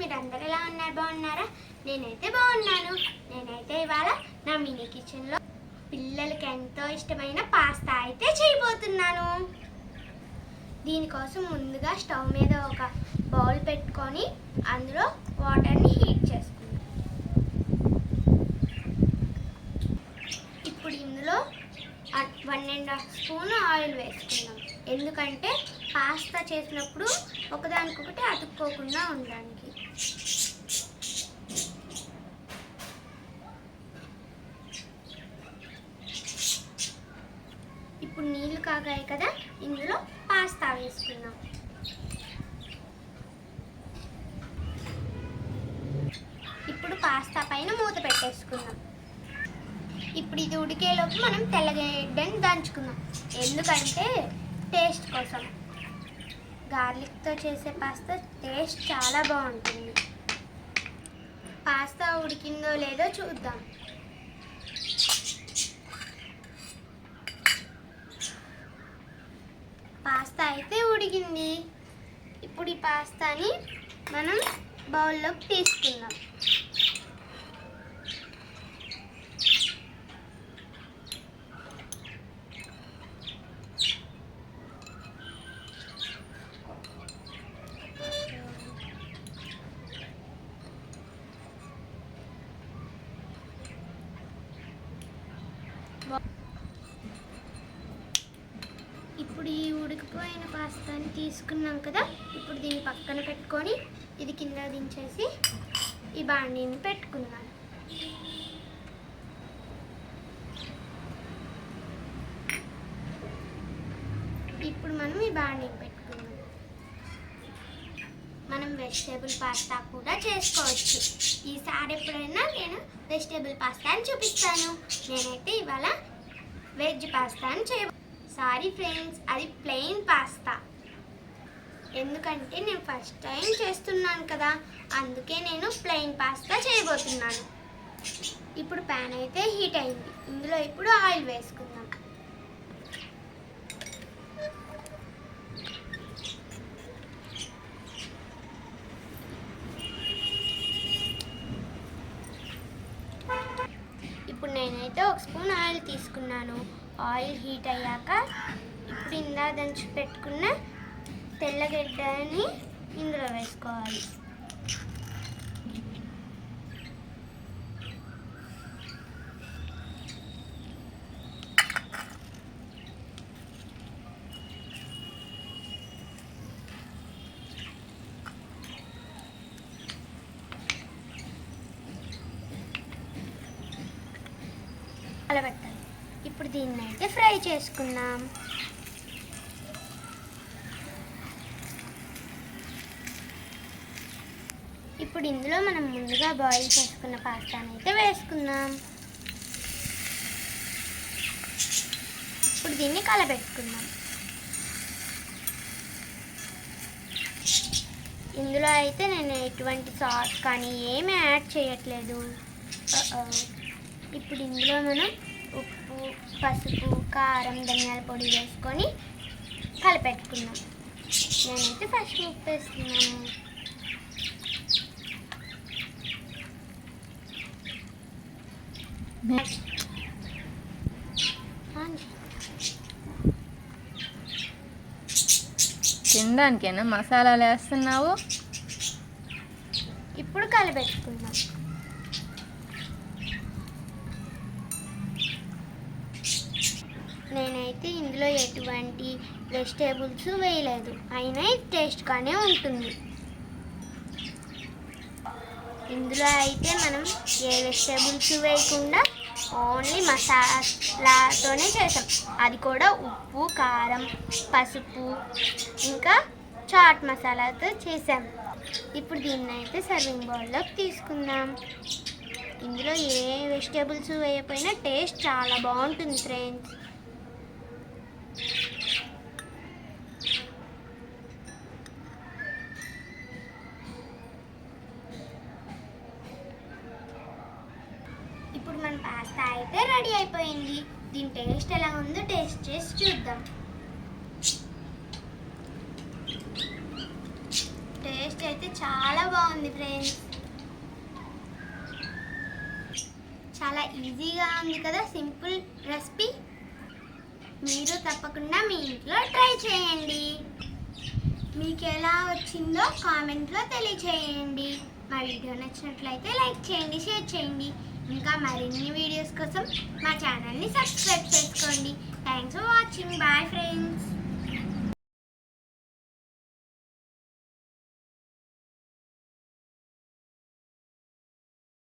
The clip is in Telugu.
మీరు అందరు ఎలా ఉన్నారు? బాగున్నారా? నేనైతే బాగున్నాను. నేనైతే ఇవాళ నా మినీ కిచెన్లో పిల్లలకి ఎంతో ఇష్టమైన పాస్తా అయితే చేయబోతున్నాను. దీనికోసం ముందుగా స్టవ్ మీద ఒక బౌల్ పెట్టుకొని అందులో వాటర్ని హీట్ చేసుకుందాం. ఇప్పుడు ఇందులో one and half spoon oil వేసుకుందాం. ఎందుకంటే పాస్తా చేసినప్పుడు ఒకదానికొకటి అతుక్కోకుండా ఉండడానికి. ఇప్పుడు నీళ్ళు కాగాయి కదా ఇందులో పాస్తా వేసుకున్నాం ఇప్పుడు పాస్తా పైన మూత పెట్టేసుకుందాం. ఇప్పుడు ఇది ఉడికేలోపు మనం తెల్లగడ్డని దంచుకుందాం. ఎందుకంటే టేస్ట్ కోసం. గార్లిక్తో చేసే పాస్తా టేస్ట్ చాలా బాగుంటుంది. పాస్తా ఉడికిందో లేదో చూద్దాం. పాస్తా అయితే ఉడికింది. ఇప్పుడు ఈ పాస్తాని మనం బౌల్లోకి తీసుకుందాం. ఇప్పుడు ఈ ఉడికిపోయిన పాస్తాని తీసుకున్నాం కదా ఇప్పుడు దీన్ని పక్కన పెట్టుకొని ఇది కింద దించేసి ఈ బాండీని పెట్టుకున్నాను ఇప్పుడు మనం ఈ బాండీని పెట్టుకున్నాం మనం వెజిటేబుల్ పాస్తా కూడా చేసుకోవచ్చు. ఈసారి ఎప్పుడైనా నేను వెజిటేబుల్ పాస్తా అని చూపిస్తాను. నేనైతే ఇవాళ వెజ్ పాస్తాను చే సారీ ఫ్రెండ్స్ అది ప్లెయిన్ పాస్తా ఎందుకంటే నేను ఫస్ట్ టైం చేస్తున్నాను కదా అందుకే నేను ప్లెయిన్ పాస్తా చేయబోతున్నాను. ఇప్పుడు ప్యాన్ అయితే హీట్ అయింది. ఇందులో ఇప్పుడు ఆయిల్ వేసుకుందాం ఇప్పుడు నేనైతే ఒక స్పూన్ ఆయిల్ తీసుకున్నాను. ఆయిల్ హీట్ అయ్యాక ఇప్పుడు ఇందా దంచి పెట్టుకున్న తెల్లగడ్డని ఇందులో వేసుకోవాలి. కలబెట్టాలి ఇప్పుడు దీన్ని అయితే ఫ్రై చేసుకుందాం. ఇప్పుడు ఇందులో మనం ముందుగా బాయిల్ చేసుకున్న పాస్తాని అయితే వేసుకుందాం. ఇప్పుడు దీన్ని కలబెట్టుకుందాం. ఇందులో అయితే నేను ఎటువంటి సాస్ కానీ ఏమీ యాడ్ చేయట్లేదు. ఇప్పుడు ఇందులో మనం పసుపు కారం ధనియాల పొడి వేసుకొని కలిపెట్టుకుందాం. నేనైతే ఫస్ట్ ఉప్పు వేస్తున్నాను. తినడానికేనా? మసాలాలు వేస్తున్నావు? ఇప్పుడు కలిపెట్టుకుందాం. నేనైతే ఇందులో ఎటువంటి వెజిటేబుల్స్ వేయలేదు. అయినా ఇది టేస్ట్గానే ఉంటుంది. ఇందులో అయితే మనం ఏ వెజిటేబుల్స్ వేయకుండా ఓన్లీ మసాలాతోనే చేసాం. అది కూడా ఉప్పు కారం పసుపు ఇంకా చాట్ మసాలాతో చేసాం. ఇప్పుడు దీన్ని అయితే సర్వింగ్ బౌల్లోకి తీసుకుందాం. ఇందులో ఏ వెజిటేబుల్స్ వేయకపోయినా టేస్ట్ చాలా బాగుంటుంది ఫ్రెండ్స్ ఇప్పుడు మన పాస్తా అయితే రెడీ అయిపోయింది. దీని టేస్ట్ ఎలా ఉందో టేస్ట్ చేసి చూద్దాం. టేస్ట్ అయితే చాలా బాగుంది ఫ్రెండ్స్. చాలా ఈజీగా ఉంది కదా సింపుల్ రెసిపీ. మీరు తప్పకుండా మీ ఇంట్లో ట్రై చేయండి. మీకు ఎలా వచ్చిందో కామెంట్లో తెలియచేయండి. మా వీడియో నచ్చినట్లయితే లైక్ చేయండి షేర్ చేయండి. ఇంకా మరిన్ని వీడియోస్ కోసం మా ఛానల్ని సబ్స్క్రైబ్ చేసుకోండి. Thanks for watching bye friends